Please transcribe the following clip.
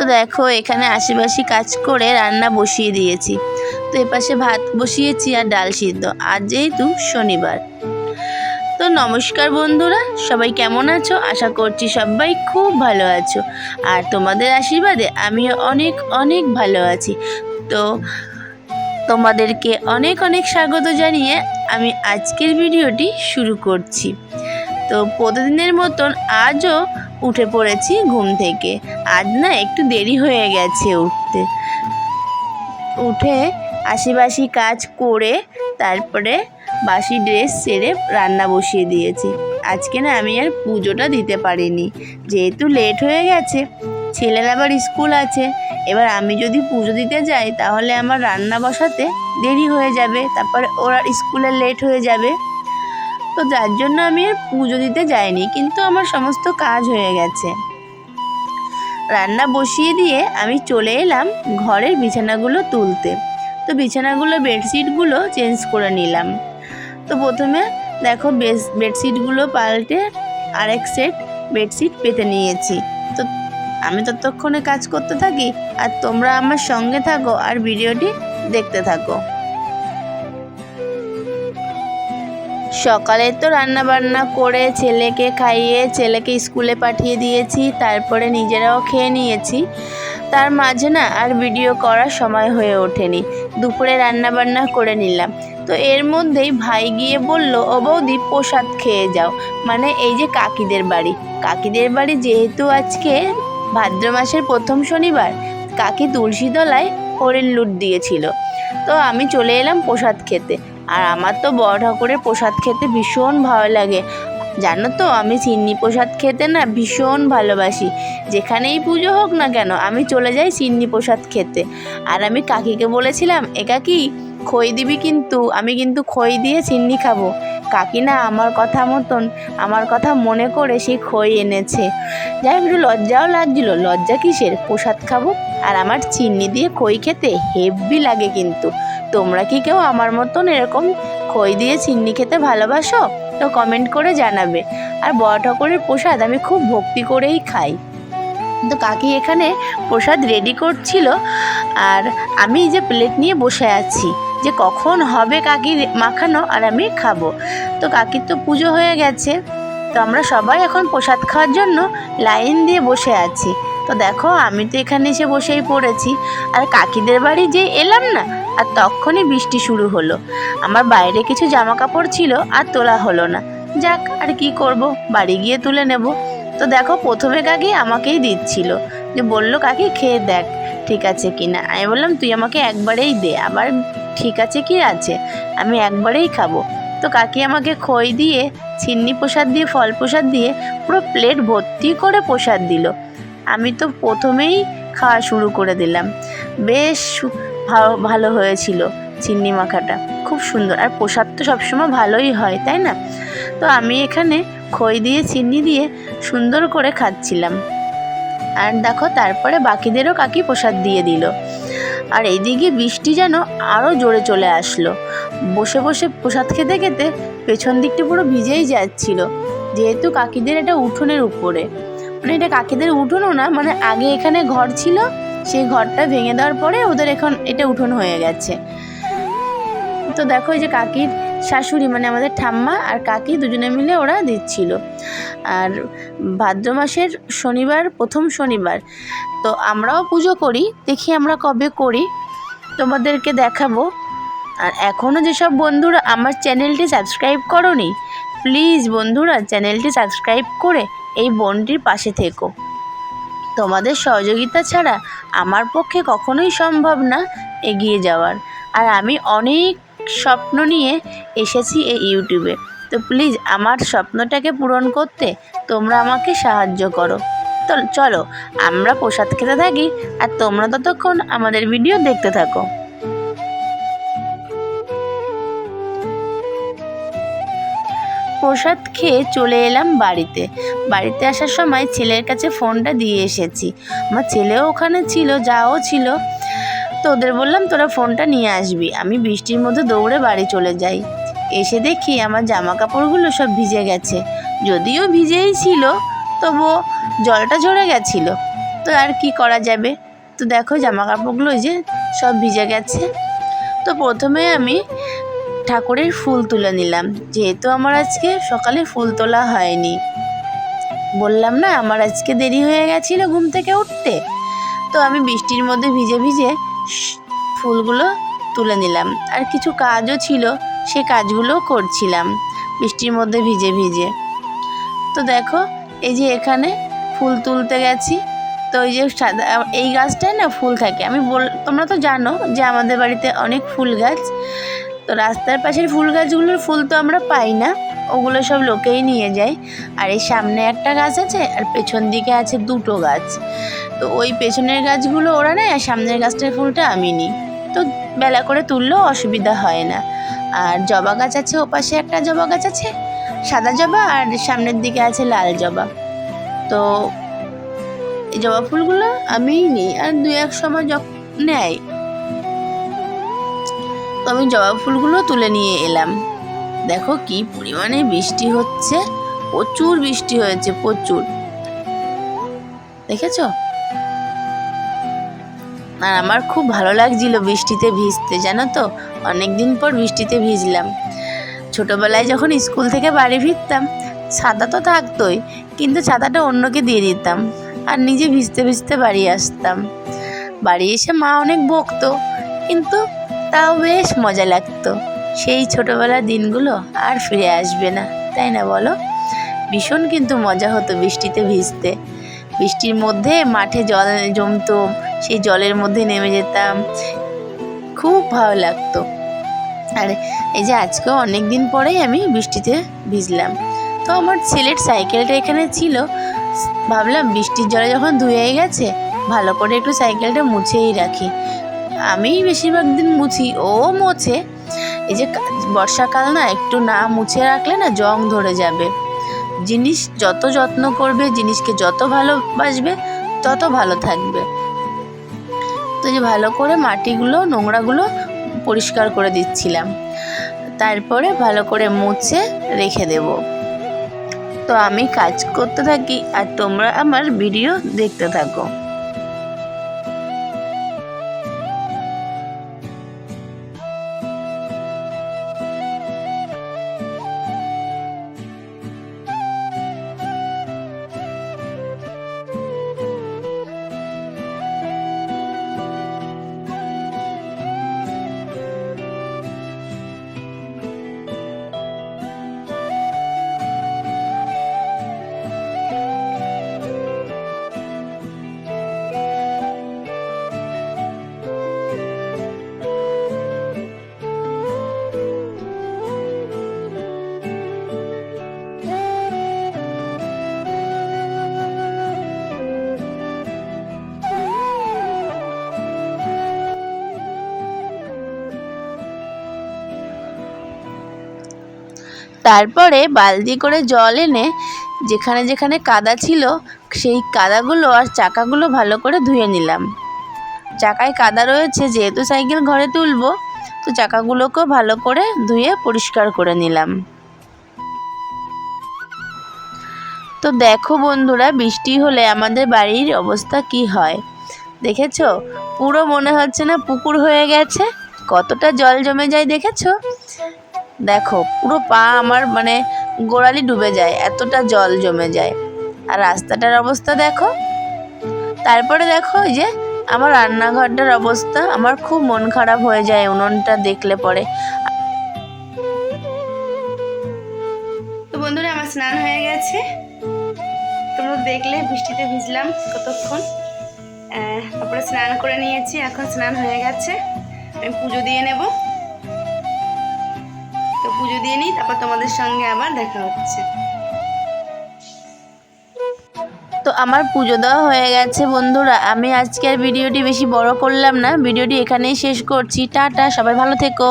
তো দেখো, এখানে আশেপাশি কাজ করে রান্না বসিয়ে দিয়েছি। তো এপাশে ভাত বসিয়েছি আর ডাল সিদ্ধ। আজ যেহেতু শনিবার। তো নমস্কার বন্ধুরা, সবাই কেমন আছো? আশা করছি সবাই খুব ভালো আছো। আর তোমাদের আশীর্বাদে আমিও অনেক অনেক ভালো আছি। তো তোমাদেরকে অনেক অনেক স্বাগত জানিয়ে আমি আজকের ভিডিওটি শুরু করছি। তো প্রতিদিনের মতন আজও উঠে পড়েছি ঘুম থেকে। আজ না একটু দেরি হয়ে গেছে উঠতে। উঠে আশেপাশি কাজ করে তারপরে বাসি ড্রেস সেরে রান্না বসিয়ে দিয়েছি। আজকে না আমি আর পুজোটা দিতে পারিনি। যেহেতু লেট হয়ে গেছে ছেলের আবার স্কুল আছে, এবার আমি যদি পুজো দিতে যাই তাহলে আমার রান্না বসাতে দেরি হয়ে যাবে, তারপরে ওরা স্কুলে লেট হয়ে যাবে। তো যার জন্য আমি আর পুজো দিতে যাইনি, কিন্তু আমার সমস্ত কাজ হয়ে গেছে। রান্না বসিয়ে দিয়ে আমি চলে এলাম ঘরের বিছানাগুলো তুলতে। তো বিছানাগুলো বেডশিটগুলো চেঞ্জ করে নিলাম। তো প্রথমে দেখো বেডশিটগুলো পাল্টে আরেক সেট বেডশিট পেতে নিয়েছি। তো আমি ততক্ষণে কাজ করতে থাকি, আর তোমরা আমার সঙ্গে থাকো আর ভিডিওটি দেখতে থাকো। সকালে তো রান্না বান্না করে ছেলেকে খাইয়ে ছেলেকে স্কুলে পাঠিয়ে দিয়েছি, তারপরে নিজেরাও খেয়ে নিয়েছি। তার মাঝে না আর ভিডিও করার সময় হয়ে ওঠেনি। দুপুরে রান্না বান্না করে নিলাম। তো এর মধ্যেই ভাই গিয়ে বলল, ও বৌদি, প্রসাদ খেয়ে যাও। মানে এই যে কাকিদের বাড়ি। কাকিদের বাড়ি যেহেতু আজকে ভাদ্র মাসের প্রথম শনিবার, কাকি তুলসীতলায় হরিণ লুট দিয়েছিল। তো আমি চলে এলাম প্রসাদ খেতে। আর আমার তো বড় ঠাকুরের প্রসাদ খেতে ভীষণ ভালো লাগে। জানো তো, আমি চিন্নি প্রসাদ খেতে না ভীষণ ভালোবাসি। যেখানেই পুজো হোক না কেন, আমি চলে যাই চিন্নি প্রসাদ খেতে। আর আমি কাকিকে বলেছিলাম, এ খই দিবি কিন্তু, আমি কিন্তু খই দিয়ে চিন্নি খাব। কাকি না আমার কথা মতন, আমার কথা মনে করে সেই খই এনেছে। যাই একটু লজ্জাও লাগছিল। লজ্জা কিসের? প্রসাদ খাব? আর আমার চিন্নি দিয়ে খই খেতে হেভি লাগে কিন্তু। তোমরা কি কেউ আমার মতন এরকম খই দিয়ে চিন্নি খেতে ভালোবাসো? তো কমেন্ট করে জানাবে। আর বড় ঠাকুরের প্রসাদ আমি খুব ভক্তি করেই খাই। তো কাকি এখানে প্রসাদ রেডি করছিল। আর আমি যে প্লেট নিয়ে বসে আছি। যে কখন হবে কাকি মাখানো আর আমি খাব। তো কাকির তো পুজো হয়ে গেছে। তো আমরা সবাই এখন প্রসাদ খাওয়ার জন্য লাইন দিয়ে বসে আছি। তো দেখো, আমি তো এখানে এসে বসেই পড়েছি। আর কাকিদের বাড়ি যে এলাম না, আর তখনই বৃষ্টি শুরু হলো। আমার বাইরে কিছু জামা কাপড় ছিল আর তোলা হলো না। যাক, আর কি করব? বাড়ি গিয়ে তুলে নেব। তো দেখো, প্রথমে কাকি আমাকেই দিচ্ছিল। যে বলল, কাকি, খেয়ে দেখ, ঠিক আছে কি না আমি বললাম, তুই আমাকে একবারেই দে। আবার ঠিক আছে কি আছে? আমি একবারেই খাব। তো কাকি আমাকে খই দিয়ে চিন্নি প্রসাদ দিয়ে, ফল প্রসাদ দিয়ে পুরো প্লেট ভর্তি করে প্রসাদ দিল। আমি তো প্রথমেই খাওয়া শুরু করে দিলাম। বেশ ভালো হয়েছিল চিন্নি মাখাটা। খুব সুন্দর। আর প্রসাদ তো সবসময় ভালোই হয়, তাই না? তো আমি এখানে খই দিয়ে চিনি দিয়ে সুন্দর করে খাচ্ছিলাম। আর দেখো, তারপরে বাকিদেরও কাকি প্রসাদ দিয়ে দিল। আর এদিকে বৃষ্টি যেন আরও জোরে চলে আসলো। বসে বসে প্রসাদ খেতে খেতে পেছন দিকটা পুরো ভিজেই যাচ্ছিল, যেহেতু কাকিদের এটা উঠোনের উপরে। মানে এটা কাকিদের উঠোনও না মানে আগে এখানে ঘর ছিল, সেই ঘরটা ভেঙে দেওয়ার পরে ওদের এখন এটা উঠোন হয়ে গেছে। তো দেখো এই যে কাকির শাশুড়ি মানে আমাদের ঠাম্মা আর কাকি দুজনে মিলে ওরা দিচ্ছিল। আর ভাদ্র মাসের শনিবার, প্রথম শনিবার, তো আমরাও পুজো করি, দেখি আমরা কবে করি, তোমাদেরকে দেখাবো। আর এখনও যেসব বন্ধুরা আমার চ্যানেলটি সাবস্ক্রাইব করনি, প্লিজ বন্ধুরা চ্যানেলটি সাবস্ক্রাইব করে এই বোনটির পাশে থেকো। তোমাদের সহযোগিতা ছাড়া আমার পক্ষে কখনোই সম্ভব না এগিয়ে যাওয়ার। আর আমি অনেক স্বপ্ন নিয়ে এসেছি এই ইউটিউবে। তো প্লিজ আমার স্বপ্নটাকে পূরণ করতে তোমরা আমাকে সাহায্য করো। তো চলো, আমরা প্রসাদ খেতে থাকি আর তোমরা ততক্ষণ আমাদের ভিডিও দেখতে থাকো। প্রসাদ খেয়ে চলে এলাম বাড়িতে। বাড়িতে আসার সময় ছেলের কাছে ফোনটা দিয়ে এসেছি। আমার ছেলেও ওখানে ছিল যাও ছিল। তো ওদের বললাম, তোরা ফোনটা নিয়ে আসবি, আমি বৃষ্টির মধ্যে দৌড়ে বাড়ি চলে যাই। এসে দেখি আমার জামা কাপড়গুলো সব ভিজে গেছে। যদিও ভিজেই ছিল, তবুও জলটা ঝরে গেছিল। তো আর কি করা যাবে? তো দেখো জামা কাপড়গুলো যে সব ভিজে গেছে। তো প্রথমে আমি ঠাকুরের ফুল তুলে নিলাম। যেহেতু আমার আজকে সকালে ফুল তোলা হয়নি। বললাম না, আমার আজকে দেরি হয়ে গেছিল ঘুম থেকে উঠতে। তো আমি বৃষ্টির মধ্যে ভিজে ভিজে ফুলগুলো তুলে নিলাম। আর কিছু কাজও ছিল, সে কাজগুলোও করছিলাম। বৃষ্টির মধ্যে ভিজে ভিজে। তো দেখো, এই যে এখানে ফুল তুলতে গেছি। তো ওই যে সাদা, এই গাছটায় না ফুল থাকে। আমি বল, তোমরা তো জানো যে আমাদের বাড়িতে অনেক ফুল গাছ। তো রাস্তার পাশের ফুল গাছগুলোর ফুল তো আমরা পাই না। ওগুলো সব লোকেই নিয়ে যায়। আর এই সামনে একটা গাছ আছে আর পেছন দিকে আছে দুটো গাছ। তো ওই পেছনের গাছগুলো ওরা নেয় আর সামনের গাছটার ফুলটা আমি নিই। তো বেলা করে তুললেও অসুবিধা হয় না। আর জবা গাছ আছে ওপাশে একটা জবা গাছ আছে, সাদা জবা আর সামনের দিকে আছে লাল জবা। তো এই জবা ফুলগুলো আমিই নিই আর দু এক সময় যখন নেয়। তো আমি জবা ফুলগুলো তুলে নিয়ে এলাম। দেখো কি পরিমাণে বৃষ্টি হচ্ছে। প্রচুর বৃষ্টি হয়েছে, প্রচুর। দেখেছ? আর আমার খুব ভালো লাগছিল বৃষ্টিতে ভিজতে, জানো তো? অনেক দিন পর বৃষ্টিতে ভিজলাম। ছোটোবেলায় যখন স্কুল থেকে বাড়ি ফিরতাম, ছাতা তো থাকতোই, কিন্তু ছাতাটা অন্যকে দিয়ে দিতাম আর নিজে ভিজতে ভিজতে বাড়ি আসতাম। বাড়ি এসে মা অনেক বকতো, কিন্তু তাও বেশ মজা লাগতো। সেই ছোটোবেলার দিনগুলো আর ফিরে আসবে না, তাই না বলো? ভীষণ কিন্তু মজা হতো বৃষ্টিতে ভিজতে। বৃষ্টির মধ্যে মাঠে জল জমতো, সেই জলের মধ্যে নেমে যেতাম। খুব ভালো লাগতো। আর এই যে আজকেও অনেক দিন পরেই আমি বৃষ্টিতে ভিজলাম। তো আমার ছেলের সাইকেলটা এখানে ছিল। ভাবলাম বৃষ্টির জলে যখন ধুয়ে গেছে, ভালো করে একটু সাইকেলটা মুছেই রাখি। আমি বেশিরভাগ দিন মুছি, ও মোছে। এই যে বর্ষাকাল না, একটু না মুছে রাখলে না জং ধরে যাবে। জিনিস যত যত্ন করবে, জিনিসকে যত ভালোবাসবে, তত ভালো থাকবে। তো যে ভালো করে মাটিগুলো, নোংরাগুলো পরিষ্কার করে দিচ্ছিলাম। তারপরে ভালো করে মুছে রেখে দেব। তো আমি কাজ করতে থাকি আর তোমরা আমার ভিডিও দেখতে থাকো। তারপরে বালতি করে জল এনে যেখানে যেখানে কাদা ছিল, সেই কাদাগুলো আর চাকাগুলো ভালো করে ধুয়ে নিলাম। চাকায় কাদা রয়েছে, যেহেতু সাইকেল ঘরে তুলবো, তো চাকাগুলোকেও ভালো করে ধুয়ে পরিষ্কার করে নিলাম। তো দেখো বন্ধুরা, বৃষ্টি হলে আমাদের বাড়ির অবস্থা কি হয়? দেখেছ? পুরো মনে হচ্ছে না পুকুর হয়ে গেছে। কতটা জল জমে যায় দেখেছ? দেখো, পুরো পা আমার মানে গোড়ালি ডুবে যায়, এতটা জল জমে যায়। আর রাস্তাটার অবস্থা দেখো। তারপরে দেখো ওই যে আমার রান্নাঘরটার অবস্থা, আমার খুব মন খারাপ হয়ে যায় উনুনটা দেখলে পরে। তো বন্ধুরা, আমার স্নান হয়ে গেছে। তোমরা দেখলে, বৃষ্টিতে ভিজলাম কতক্ষণ। তারপরে স্নান করে নিয়েছি, এখন স্নান হয়ে গেছে। আমি পুজো দিয়ে নেব। পুজো দিয়ে নিই, তারপর তোমাদের সঙ্গে আবার দেখা হচ্ছে। তো আমার পুজো দেওয়া হয়ে গেছে বন্ধুরা, আমি আজকের ভিডিওটি বেশি বড় করলাম না, ভিডিওটি এখানেই শেষ করছি, টাটা, সবাই ভালো থেকো।